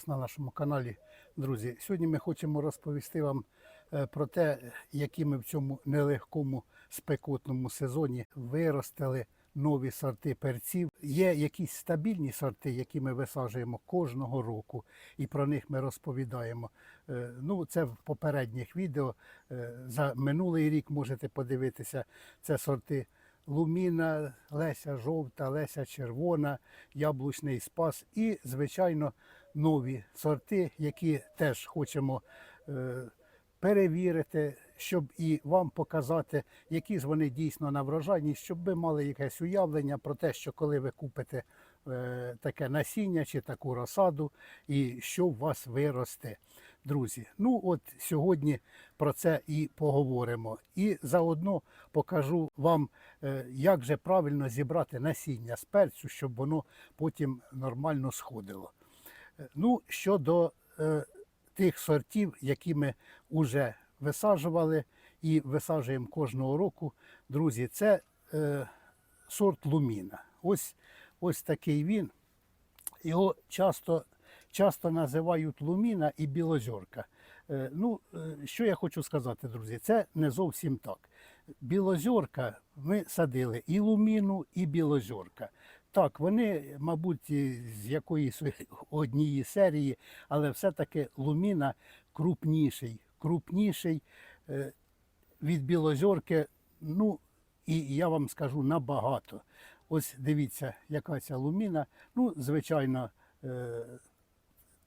вас на нашому каналі, друзі. Сьогодні ми хочемо розповісти вам е, про те, які ми в цьому нелегкому спекотному сезоні виростили нові сорти перців. Є якісь стабільні сорти, які ми висаджуємо кожного року, і про них ми розповідаємо. Е, Ну, це в попередніх відео. Е, За минулий рік можете подивитися. Це сорти Луміна, Леся жовта, Леся червона, яблучний спас і, звичайно, нові сорти, які теж хочемо е, перевірити, щоб і вам показати, які ж вони дійсно на врожайність, щоб ви мали якесь уявлення про те, що коли ви купите е, таке насіння чи таку розсаду, і що у вас виросте. Друзі, ну от сьогодні про це і поговоримо. І заодно покажу вам, е, як же правильно зібрати насіння з перцю, щоб воно потім нормально сходило. Е, Ну, щодо е, тих сортів, які ми вже висаджували і висаджуємо кожного року, друзі, це е, сорт луміна. Ось, ось такий він. Його часто, часто називають луміна і білозорка. Е, Ну, е, що я хочу сказати, друзі, це не зовсім так. Білозорка ми садили і луміну, і білозорка. Так, вони, мабуть, з якоїсь однієї серії, але все-таки луміна крупніший, крупніший е, від білозорки, ну, і я вам скажу набагато. Ось дивіться, яка ця луміна. Ну, звичайно, е,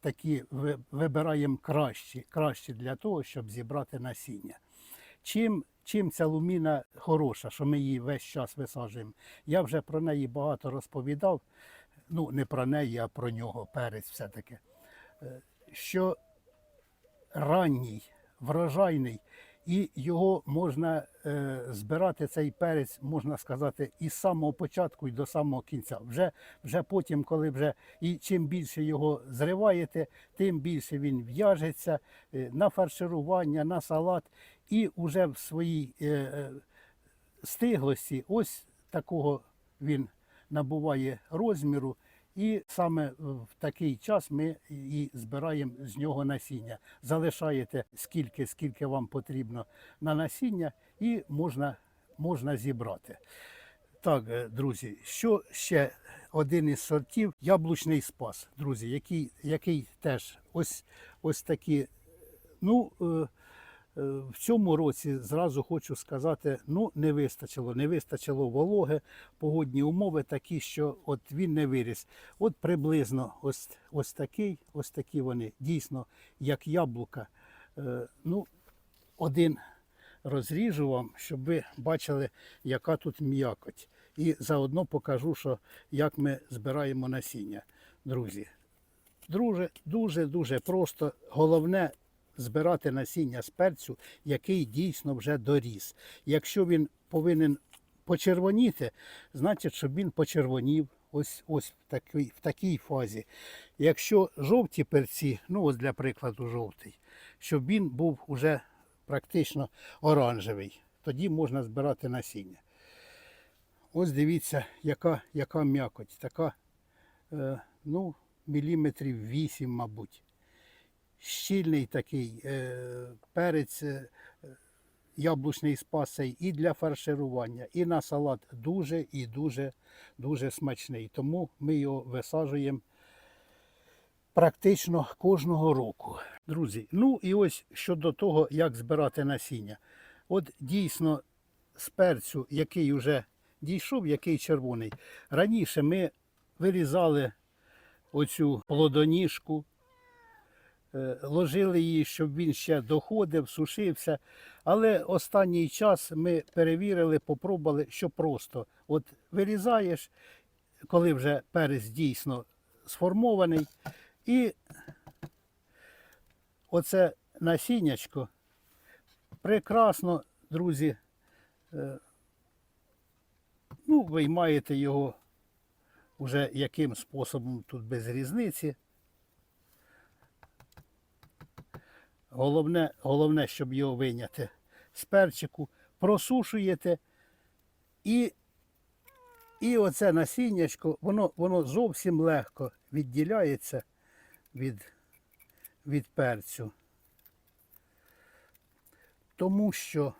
такі вибираємо кращі, кращі для того, щоб зібрати насіння. Чим, чим ця луміна хороша, що ми її весь час висаджуємо? Я вже про неї багато розповідав. Ну, не про неї, а про нього, перець все-таки. Е, Що ранній, врожайний, і його можна е, збирати цей перець, можна сказати, із самого початку і до самого кінця. Вже, вже потім, коли вже і чим більше його зриваєте, тим більше він в'яжеться е, на фарширування, на салат, і вже в своїй е, е, стиглості, ось такого він набуває розміру. І саме в такий час ми і збираємо з нього насіння. Залишаєте скільки, скільки вам потрібно на насіння, і можна, можна зібрати. Так, е, друзі, що ще один із сортів яблучний спас, друзі, який, який теж ось, ось такі. Ну, в цьому році зразу хочу сказати, ну не вистачило, не вистачило вологи, погодні умови такі, що от він не виріс. От приблизно ось, ось такий, ось такі вони, дійсно, як яблука. Е, Ну, один розріжу вам, щоб ви бачили, яка тут м'якоть. І заодно покажу, що як ми збираємо насіння, друзі. Друже, дуже дуже просто. Головне збирати насіння з перцю, який дійсно вже доріс. Якщо він повинен почервоніти, значить, щоб він почервонів ось, ось в, такій, в такій фазі. Якщо жовті перці, ну ось для прикладу жовтий, щоб він був уже практично оранжевий, тоді можна збирати насіння. Ось дивіться, яка, яка м'якоть, така, е, ну, міліметрів 8, мабуть. Щільний такий е, перець, е, яблучний спасей і для фарширування, і на салат дуже і дуже дуже смачний. Тому ми його висаджуємо практично кожного року. Друзі, ну і ось щодо того, як збирати насіння. От дійсно з перцю, який вже дійшов, який червоний. Раніше ми вирізали оцю плодоніжку, ложили її, щоб він ще доходив, сушився. Але останній час ми перевірили, попробували, що просто от вирізаєш, коли вже перець дійсно сформований, і оце насіннячко прекрасно, друзі, е, ну, виймаєте його вже яким способом тут без різниці. Головне, головне, щоб його вийняти з перчику, просушуєте і, і оце насіннячко, воно, воно зовсім легко відділяється від від перцю. Тому що,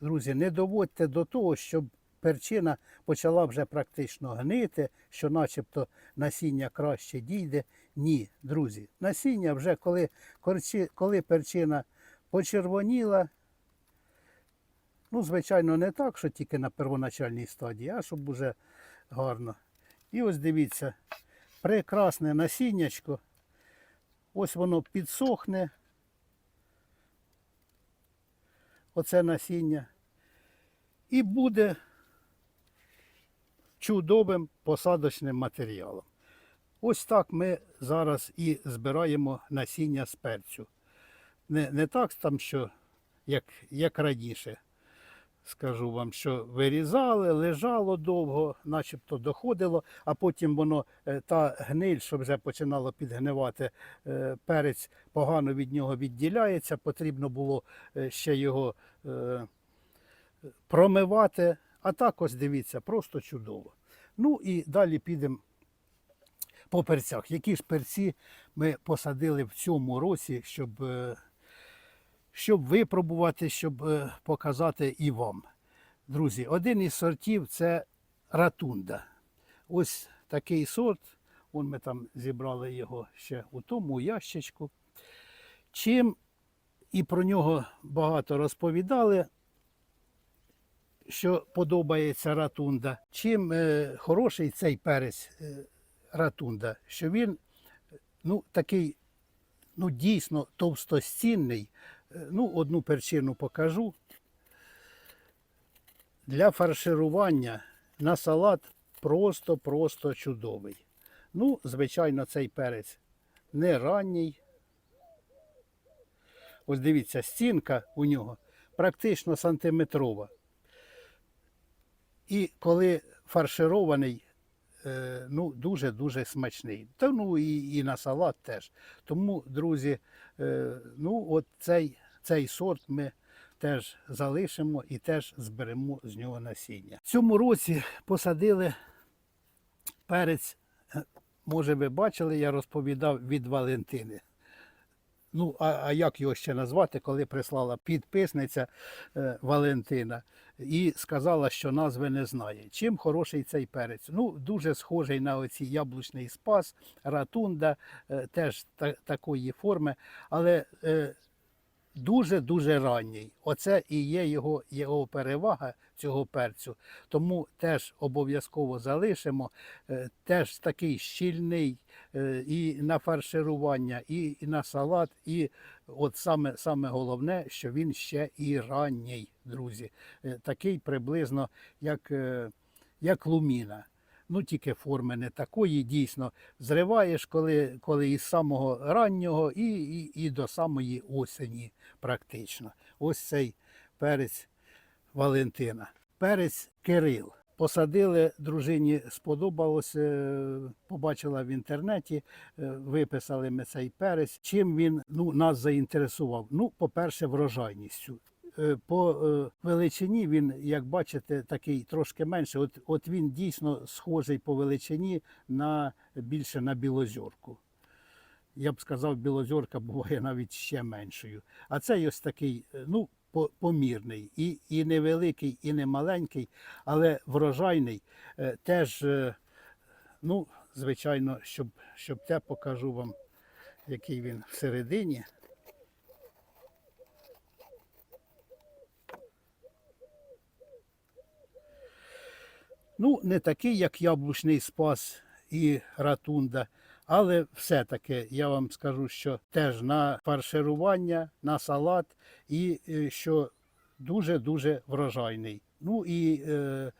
друзі, не доводьте до того, щоб перчина почала вже практично гнити, що начебто насіння краще дійде. Ні, друзі, насіння вже коли, коли перчина почервоніла, ну, звичайно, не так, що тільки на первоначальній стадії, а щоб уже гарно. І ось дивіться, прекрасне насіннячко. Ось воно підсохне. Оце насіння. І буде чудовим посадочним матеріалом. Ось так ми зараз і збираємо насіння з перцю. Не, не так там, що як, як раніше. Скажу вам, що вирізали, лежало довго, начебто доходило, а потім воно е, та гниль, що вже починало підгнивати, е, перець погано від нього відділяється. Потрібно було е, ще його промивати. А так ось дивіться, просто чудово. Ну і далі підемо по перцях. Які ж перці ми посадили в цьому році, щоб, е, щоб випробувати, щоб е, показати і вам. Друзі, один із сортів це ратунда. Ось такий сорт. Вон ми там зібрали його ще у тому ящичку. Чим і про нього багато розповідали, що подобається ратунда. Чим е, хороший цей перець е, ратунда, що він ну, такий ну, дійсно товстостінний. Е, Ну, одну перчину покажу. Для фарширування на салат просто-просто чудовий. Ну, звичайно, цей перець не ранній. Ось дивіться, стінка у нього практично сантиметрова. І коли фарширований, е, ну, дуже-дуже смачний. Та ну і, і на салат теж. Тому, друзі, е, ну, от цей, цей сорт ми теж залишимо і теж зберемо з нього насіння. В цьому році посадили перець, е, може ви бачили, я розповідав від Валентини. Ну, а, а як його ще назвати, коли прислала підписниця е, Валентина і сказала, що назви не знає. Чим хороший цей перець? Ну, дуже схожий на оці яблучний спас, ратунда, е, теж та, такої форми, але е, дуже-дуже ранній. Оце і є його, його перевага цього перцю. Тому теж обов'язково залишимо. Е, Теж такий щільний е, і на фарширування, і, на салат. І от саме, саме головне, що він ще і ранній, друзі. Е, Такий приблизно, як, як луміна. Ну, тільки форми не такої, дійсно. Зриваєш, коли, коли із самого раннього і, і, і до самої осені практично. Ось цей перець Валентина. Перець Кирил. Посадили дружині, сподобалося, е, побачила в інтернеті, е, виписали ми цей перець. Чим він ну, нас заінтересував? Ну, по-перше, врожайністю. Е, По е, величині він, як бачите, такий трошки менше. От, от він дійсно схожий по величині на більше на білозорку. Я б сказав, білозорка буває навіть ще меншою. А цей ось такий, е, ну, помірний, і, і невеликий, і не маленький, але врожайний. Теж, ну, звичайно, щоб, щоб те покажу вам, який він всередині. Ну, не такий, як яблучний спас і ратунда, але все-таки я вам скажу, що теж на фарширування, на салат, і е, що дуже-дуже врожайний. Ну і е,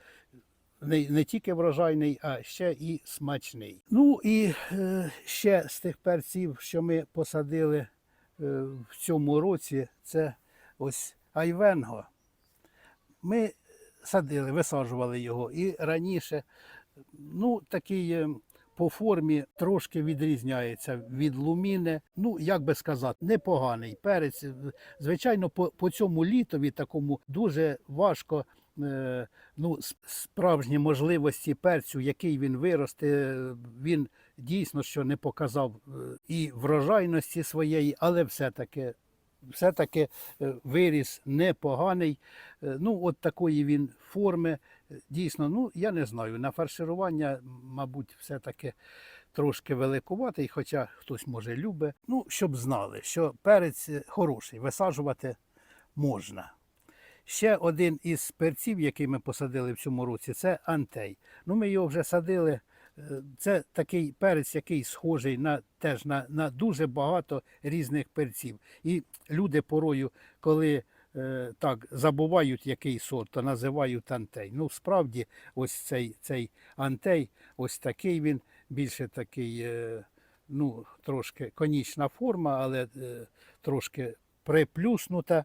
не, не тільки врожайний, а ще і смачний. Ну і е, ще з тих перців, що ми посадили е, в цьому році, це ось айвенго. Ми садили, висаджували його і раніше. Ну, такий е, по формі трошки відрізняється від луміни. Ну, як би сказати, непоганий перець. Звичайно, по, по цьому літові такому дуже важко. е, Ну, справжні можливості перцю, який він виросте, він дійсно що не показав е, і врожайності своєї, але все-таки все-таки е, виріс непоганий. Е, Ну, от такої він форми. Е, Дійсно, ну я не знаю. На фарширування, мабуть, все-таки трошки великуватий, хоча хтось може любить. Ну, щоб знали, що перець хороший, висаджувати можна. Ще один із перців, який ми посадили в цьому році, це антей. Ну, ми його вже садили. Це такий перець, який схожий на теж на, на дуже багато різних перців. І люди порою, коли е, так забувають який сорт, то називають антей. Ну, справді, ось цей, цей антей, ось такий він, більше такий, е, ну, трошки конічна форма, але е, трошки приплюснута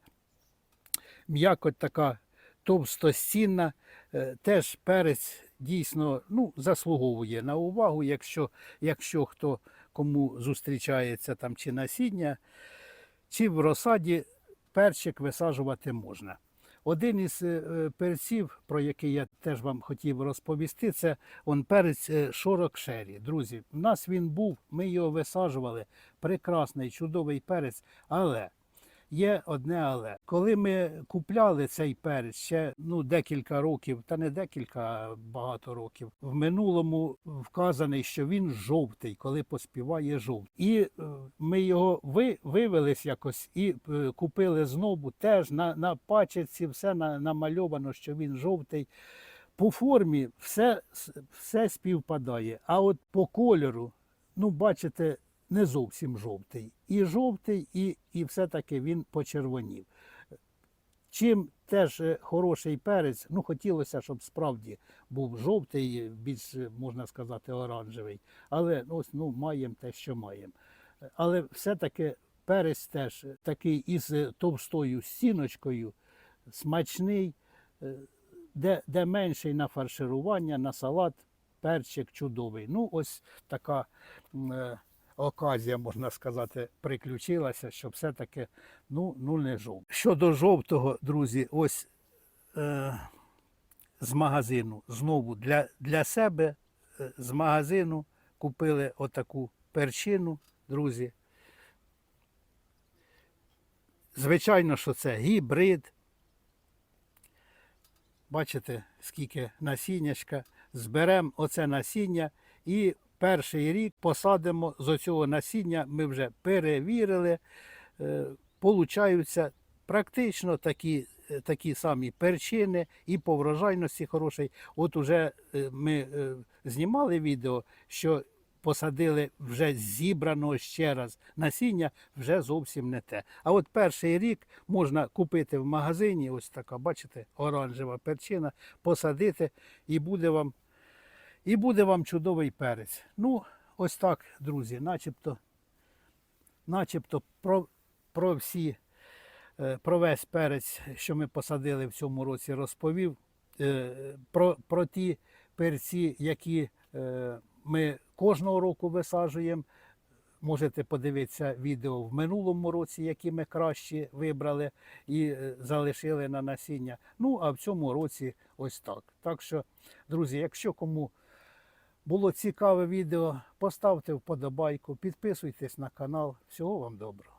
м'якоть така товстостінна. Е, Теж перець дійсно ну, заслуговує на увагу, якщо, якщо хто кому зустрічається там чи насіння, чи в розсаді перчик висаджувати можна. Один із е, е, перців, про який я теж вам хотів розповісти, це он перець шорок шері. Друзі, у нас він був, ми його висаджували. Прекрасний, чудовий перець, але є одне але. Коли ми купляли цей перець ще ну, декілька років, та не декілька, багато років, в минулому вказаний, що він жовтий, коли поспіває жовтий. І е, ми його ви, вивелись якось і е, купили знову теж на, на пачці, все на, намальовано, що він жовтий. По формі все, все співпадає. А от по кольору, ну, бачите, не зовсім жовтий. І жовтий, і, і все-таки він почервонів. Чим теж е, хороший перець, ну хотілося, щоб справді був жовтий, більш е, можна сказати, оранжевий. Але ось ну, маємо те, що маємо. Але все-таки перець теж такий із е, товстою стіночкою, смачний, де, де менший на фарширування, на салат, перчик чудовий. Ну, ось така оказія, можна сказати, приключилася, що все-таки ну, ну не жовтий. Щодо жовтого, друзі, ось е, з магазину знову для, для себе е, з магазину купили отаку перчину, друзі. Звичайно, що це гібрид. Бачите, скільки насіннячка. Зберемо оце насіння і перший рік посадимо з оцього насіння. Ми вже перевірили. Е, Получаються практично такі, е, такі самі перчини і по врожайності хороший. От уже е, ми знімали відео, що посадили вже зібраного ще раз насіння, вже зовсім не те. А от перший рік можна купити в магазині, ось така, бачите, оранжева перчина, посадити і буде вам, і буде вам чудовий перець. Ну, ось так, друзі, начебто, начебто про, про всі, е, про весь перець, що ми посадили в цьому році, розповів. Е, Про, про ті перці, які е, ми кожного року висаджуємо. Можете подивитися відео в минулому році, які ми краще вибрали і залишили на насіння. Ну, а в цьому році ось так. Так що, друзі, якщо кому було цікаве відео, поставте вподобайку, підписуйтесь на канал. Всього вам доброго.